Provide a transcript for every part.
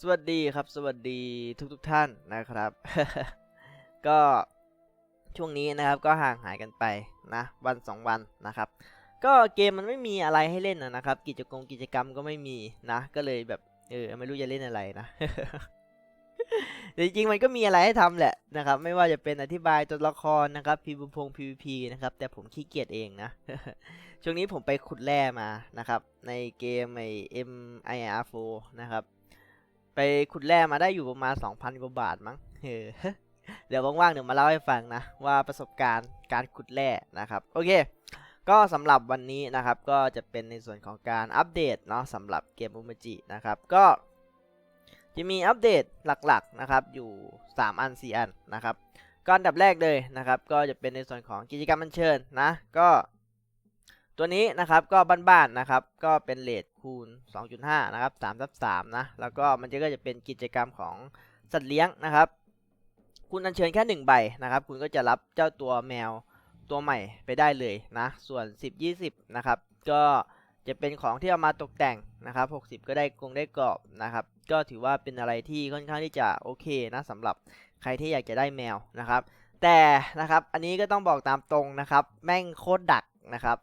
สวัสดีครับ สวัสดีทุกทุกท่านนะครับ ก็ช่วงนี้นะครับก็ห่างหายกันไปนะวันสองวันนะครับ ก็เกมมันไม่มีอะไรให้เล่นนะครับ กิจกรรมกิจกรรมก็ไม่มีนะ ก็เลยแบบเออไม่รู้จะเล่นอะไรนะแต่จริงๆมันก็มีอะไรให้ทำแหละนะครับ ไม่ว่าจะเป็นอธิบายตัวละครนะครับพีบุพง PVP นะครับ แต่ผมขี้เกียจเองนะ ช่วงนี้ผมไปขุดแร่มานะครับ ในเกมไอ M I R 4นะครับ ไปขุดแร่มาได้อยู่ประมาณ 2,000 กว่าบาทมั้งเออเดี๋ยวว่างๆเดี๋ยวมาเล่าให้ฟังนะ ว่าประสบการณ์การขุดแร่นะครับ โอเค ก็สำหรับวันนี้นะครับ ก็จะเป็นในส่วนของการอัปเดตเนาะสำหรับเกมอุมจินะครับ ก็จะมีอัปเดตหลักๆนะครับ อยู่ 3 อัน 4 อันนะครับก็อันดับแรกเลยนะครับ ก็จะเป็นในส่วนของกิจกรรมบันเชิญนะก็ ตัวนี้นะครับก็บ้านๆนะครับ ก็เป็นเลท คูณ 2.5 นะครับ3ทับ3นะ แล้วก็มันจะก็จะเป็นกิจกรรมของสัตว์เลี้ยงนะครับ คุณอัญเชิญแค่ 1 ใบนะครับ คุณก็จะรับเจ้าตัวแมวตัวใหม่ไปได้เลยนะ ส่วน 10 20 นะครับ ก็จะเป็นของที่เอามาตกแต่งนะครับ 60 ก็ได้กรงได้กรอบนะครับ ก็ถือว่าเป็นอะไรที่ค่อนข้างที่จะโอเคนะสำหรับใครที่อยากจะได้แมวนะครับ แต่นะครับ อันนี้ก็ต้องบอกตามตรงนะครับ แม่งโคตรดักนะครับ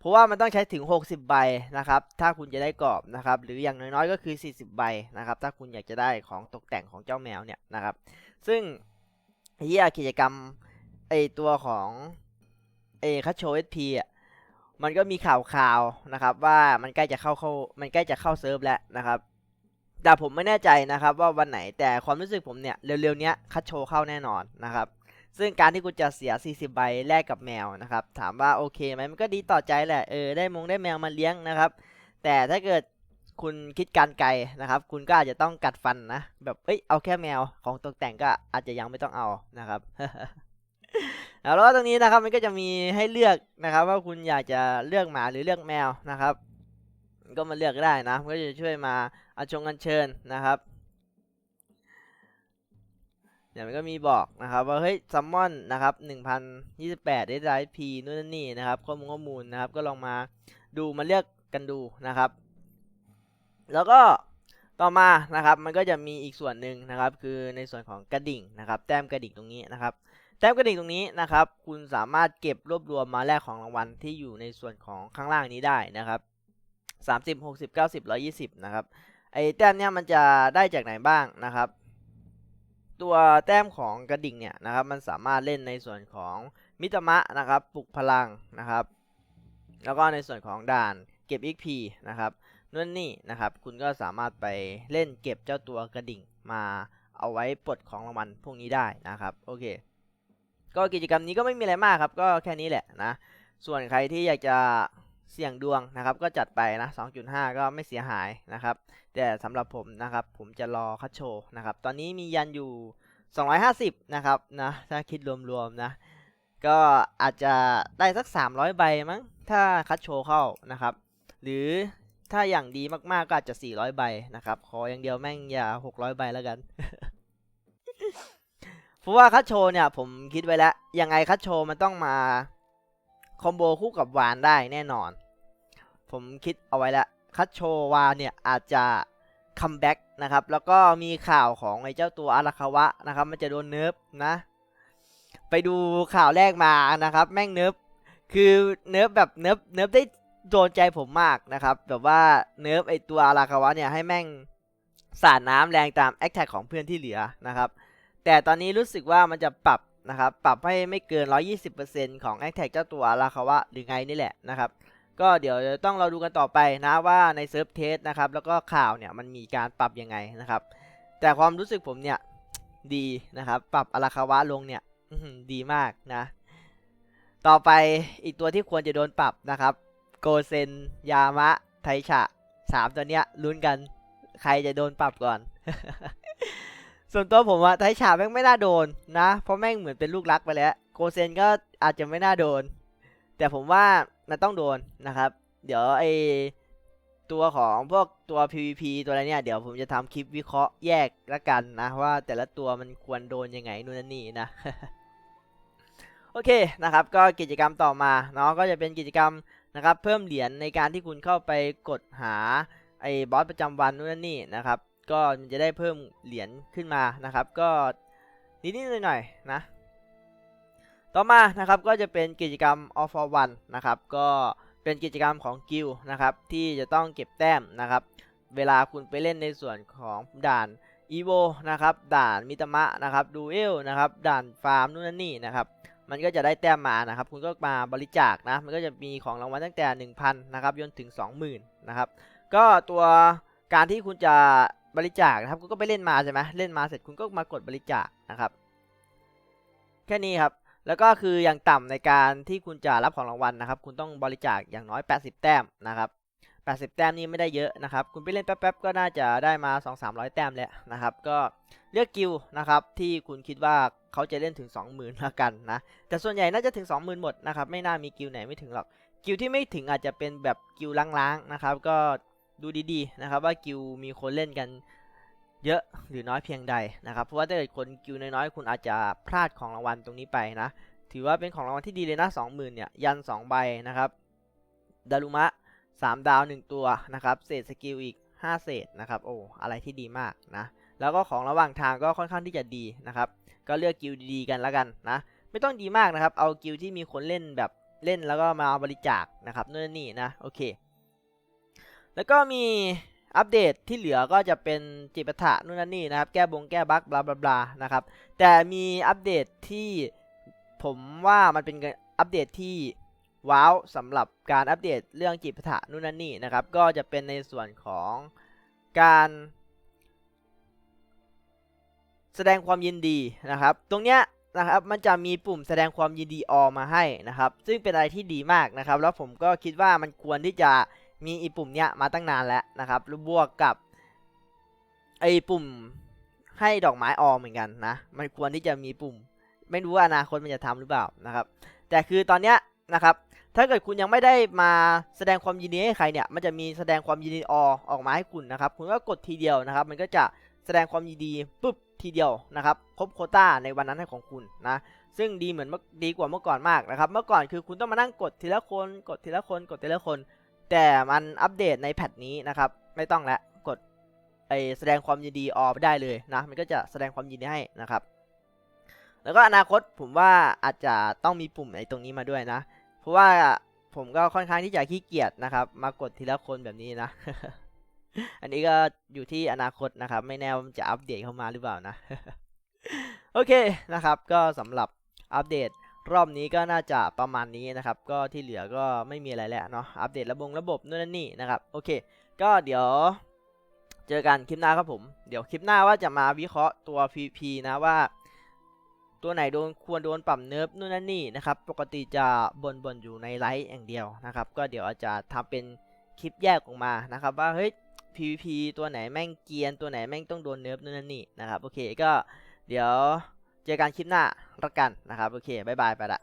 เพราะว่ามันต้องใช้ถึง 60 ใบนะครับ ถ้าคุณจะได้กรอบนะครับ หรืออย่างน้อยๆก็คือ 40 ใบนะครับ ถ้าคุณอยากจะได้ของตกแต่งของเจ้าแมวเนี่ยนะครับ ซึ่งเฮียกิจกรรมไอตัวของเอคัชโชเอสพีอะมันก็มีข่าวข่าวๆนะครับ ว่ามันใกล้จะเข้าเข้ามันใกล้จะเข้าเซิร์ฟแล้วนะครับ แต่ผมไม่แน่ใจนะครับว่าวันไหนแต่ความรู้สึกผมเนี่ยเร็วๆเนี้ยคัดโชว์เข้าแน่นอนนะครับ ซึ่งการที่คุณจะเสีย 40 ใบแลกกับแมวนะครับ ถามว่าโอเคไหมมันก็ดีต่อใจแหละ เออ ได้มงได้แมวมาเลี้ยงนะครับ แต่ถ้าเกิดคุณคิดการไกลนะครับ คุณก็อาจจะต้องกัดฟันนะ แบบ เอ้ย เอาแค่แมว ของตกแต่งก็อาจจะยังไม่ต้องเอานะครับ แล้วก็ตรงนี้นะครับ มันก็จะมีให้เลือกนะครับ ว่าคุณอยากจะเลือกหมาหรือเลือกแมวนะครับ ก็มาเลือกได้นะมันก็จะช่วยมาอาชงกันเชิญนะครับ เดี๋ยวมันก็มีบอกนะครับว่าเฮ้ยซัมมอนนะครับ1028ได้ไลฟ์พีนู่นนนนี่นะครับข้อมูลข้อมูลนะครับก็ลองมาดูมาเลือกกันดูนะครับ แล้วก็ต่อมานะครับมันก็จะมีอีกส่วนหนึ่งนะครับ คือในส่วนของกระดิ่งนะครับ แต้มกระดิ่งตรงนี้นะครับ แต้มกระดิ่งตรงนี้นะครับ คุณสามารถเก็บรวบรวมมาแลกของรางวัลที่อยู่ในส่วนของข้างล่างนี้ได้นะครับ30 60 90 120นะครับไอ้แต้มเนี้ยมันจะได้จากไหนบ้างนะครับ ตัวแต้มของกระดิ่งเนี่ยนะครับ มันสามารถเล่นในส่วนของมิตรมะนะครับปลุกพลังนะครับ แล้วก็ในส่วนของด่านเก็บ XP นะครับนู่นนี่นะครับคุณก็สามารถไปเล่นเก็บเจ้าตัวกระดิ่งมาเอาไว้ปลดของรางวัลพวกนี้ได้นะครับโอเค ก็กิจกรรมนี้ก็ไม่มีอะไรมากครับ ก็แค่นี้แหละนะส่วนใครที่อยากจะ เสี่ยงดวงนะครับ ก็จัดไปนะ 2.5 ก็ไม่เสียหายนะครับ แต่สำหรับผมนะครับ ผมจะรอคัดโชว์นะครับ ตอนนี้มียันอยู่ 250 นะครับนะ ถ้าคิดรวมๆนะ ก็อาจจะได้สัก 300 ใบมั้ง ถ้าคัดโชว์เข้านะครับ หรือถ้าอย่างดีมากๆ ก็อาจจะ 400 ใบนะครับ ขออย่างเดียวแม่งอย่า 600 ใบแล้วกัน เพราะว่าคัดโชว์เนี่ย ผมคิดไว้แล้ว ยังไงคัดโชว์มันต้องมา คอมโบคู่กับวานได้แน่นอน ผมคิดเอาไว้แล้วคัตโชวาเนี่ยอาจจะคัมแบ็กนะครับ แล้วก็มีข่าวของไอ้เจ้าตัวอาราคาวะนะครับ มันจะโดนเนิร์ฟนะ ไปดูข่าวแรกมานะครับ แม่งเนิร์ฟคือเนิร์ฟแบบเนิร์ฟเนิร์ฟได้โดนใจผมมากนะครับ แบบว่าเนิร์ฟไอตัวอาราคาวะเนี่ยให้แม่งสาดน้ำแรงตามแอคแท็กของเพื่อนที่เหลือนะครับ แต่ตอนนี้รู้สึกว่ามันจะปรับ นะครับปรับให้ไม่เกิน 120%ของแอคแท็กเจ้าตัวอาราคาวะหรือไงนี่แหละนะครับก็เดี๋ยวต้องเราดูกันต่อไปนะว่าในเซิร์ฟเทสนะครับแล้วก็ข่าวเนี่ยมันมีการปรับยังไงนะครับ แต่ความรู้สึกผมเนี่ยดีนะครับปรับอาราคาวะลงเนี่ยดีมากนะ ต่อไปอีกตัวที่ควรจะโดนปรับนะครับ โกเซน ยามะ ไทชะสามตัวเนี้ยลุ้นกันใครจะโดนปรับก่อน ส่วนตัวผมอะไทชาแม่งไม่น่าโดนนะ เพราะแม่งเหมือนเป็นลูกรักไปแล้ว โกเซนก็อาจจะไม่น่าโดน แต่ผมว่ามันต้องโดนนะครับ เดี๋ยวไอตัวของพวกตัว PVP ตัวอะไรเนี่ย เดี๋ยวผมจะทำคลิปวิเคราะห์แยกละกันนะ ว่าแต่ละตัวมันควรโดนยังไงนู่นนี่นะ โอเคนะครับ ก็กิจกรรมต่อมาเนาะก็จะเป็นกิจกรรมนะครับ เพิ่มเหรียญในการที่คุณเข้าไปกดหาไอ้บอสประจำวันนู่นนี่นะครับ ก็มันจะได้เพิ่มเหรียญขึ้นมานะครับ ก็นิดๆหน่อยๆนะ ต่อมานะครับก็จะเป็นกิจกรรม All for One นะครับ ก็เป็นกิจกรรมของกิลนะครับ ที่จะต้องเก็บแต้มนะครับ เวลาคุณไปเล่นในส่วนของด่าน e v o นะครับ ด่านมิตมะนะครับดูเอลนะครับ ด่านฟาร์มนู่นนั่นนี่นะครับ มันก็จะได้แต้มมานะครับ คุณก็มาบริจาคนะ มันก็จะมีของรางวัลตั้งแต่ 1,000 นะครับ จนถึง 20,000 นะครับ ก็ตัวการที่คุณจะ บริจาคนะครับคุณก็ไปเล่นมาใช่ไหมเล่นมาเสร็จคุณก็มากดบริจาคนะครับ แค่นี้ครับ แล้วก็คืออย่างต่ำในการที่คุณจะรับของรางวัลนะครับ คุณต้องบริจาคอย่างน้อย 80 แต้มนะครับ80 แต้มนี่ไม่ได้เยอะนะครับ คุณไปเล่นแป๊บๆก็น่าจะได้มา 2-300 แต้มแล้วนะครับ ก็เลือกกิลนะครับที่คุณคิดว่าเขาจะเล่นถึง 20,000ละกันนะ แต่ส่วนใหญ่น่าจะถึง 20,000 หมดนะครับ ไม่น่ามีกิลไหนไม่ถึงหรอก กิลที่ไม่ถึงอาจจะเป็นแบบกิลล้างๆนะครับ ก็ ดูดีๆนะครับว่ากิลมีคนเล่นกันเยอะหรือน้อยเพียงใดนะครับ เพราะว่าถ้าเกิดคนกิลน้อยๆคุณอาจจะพลาดของรางวัลตรงนี้ไปนะ ถือว่าเป็นของรางวัลที่ดีเลยนะ20,000เนี่ยยัน 2 ใบนะครับดารุมะ 3 ดาว 1 ตัวนะครับเศษสกิลอีก 5 เศษนะครับโอ้อะไรที่ดีมากนะแล้วก็ของระหว่างทางก็ค่อนข้างที่จะดีนะครับ ก็เลือกกิลดีๆกันแล้วกันนะ ไม่ต้องดีมากนะครับ เอากิลที่มีคนเล่นแบบเล่นแล้วก็มาบริจาคนะครับนู่นนี่นะโอเค แล้วก็มีอัปเดตที่เหลือก็จะเป็นจิปาถะนู่นนั่นนี่นะครับ แก้บงแก้บั๊กบลาบลาบลานะครับ แต่มีอัปเดตที่ผมว่ามันเป็นอัปเดตที่ว้าวสำหรับการอัปเดตเรื่องจิปาถะนู่นนั่นนี่นะครับ ก็จะเป็นในส่วนของการแสดงความยินดีนะครับ ตรงเนี้ยนะครับมันจะมีปุ่มแสดงความยินดีออมาให้นะครับ ซึ่งเป็นอะไรที่ดีมากนะครับ แล้วผมก็คิดว่ามันควรที่จะ มีอีปุ่มเนี้ยมาตั้งนานแล้วนะครับแล้วบวกกับไอปุ่มให้ดอกไม้ออมเหมือนกันนะ มันควรที่จะมีปุ่ม ไม่รู้ว่าอนาคตมันจะทำหรือเปล่านะครับ แต่คือตอนเนี้ยนะครับ ถ้าเกิดคุณยังไม่ได้มาแสดงความยินดีให้ใครเนี่ย มันจะมีแสดงความยินดีอออกมาให้คุณนะครับ คุณก็กดทีเดียวนะครับ มันก็จะแสดงความยินดีปุ๊บทีเดียวนะครับ ครบโคต้าในวันนั้นให้ของคุณนะ ซึ่งดีเหมือนดีกว่าเมื่อก่อนมากนะครับ เมื่อก่อนคือคุณต้องมานั่งกดทีละคน กดทีละคน กดทีละคน แต่มันอัปเดตในแพทนี้นะครับ ไม่ต้องแล้วกดไอแสดงความยินดีออกได้เลยนะ มันก็จะแสดงความยินดีให้นะครับ แล้วก็อนาคตผมว่าอาจจะต้องมีปุ่มไอตรงนี้มาด้วยนะ เพราะว่าผมก็ค่อนข้างที่จะขี้เกียจนะครับ มากดทีละคนแบบนี้นะ อันนี้ก็อยู่ที่อนาคตนะครับ ไม่แน่ว่าจะอัปเดตเข้ามาหรือเปล่านะ โอเคนะครับ ก็สำหรับอัปเดต รอบนี้ก็น่าจะประมาณนี้นะครับ ก็ที่เหลือก็ไม่มีอะไรแล้วเนาะอัปเดตระบบระบบนู่นนั่นนี่นะครับโอเค ก็เดี๋ยวเจอกันคลิปหน้าครับผม เดี๋ยวคลิปหน้าว่าจะมาวิเคราะห์ตัว PVP นะว่า ตัวไหนโดนควรโดนปรับเนิร์ฟนู่นนั่นนี่นะครับ ปกติจะบนบนอยู่ในไลฟ์อย่างเดียวนะครับ ก็เดี๋ยวอาจจะทำเป็นคลิปแยกออกมานะครับ ว่าเฮ้ย PVP ตัวไหนแม่งเกียนตัวไหนแม่งต้องโดนเนิร์ฟนู่นนั่นนี่นะครับโอเคก็เดี๋ยว เจอกันคลิปหน้าละกันนะครับ โอเคบายบายไปละ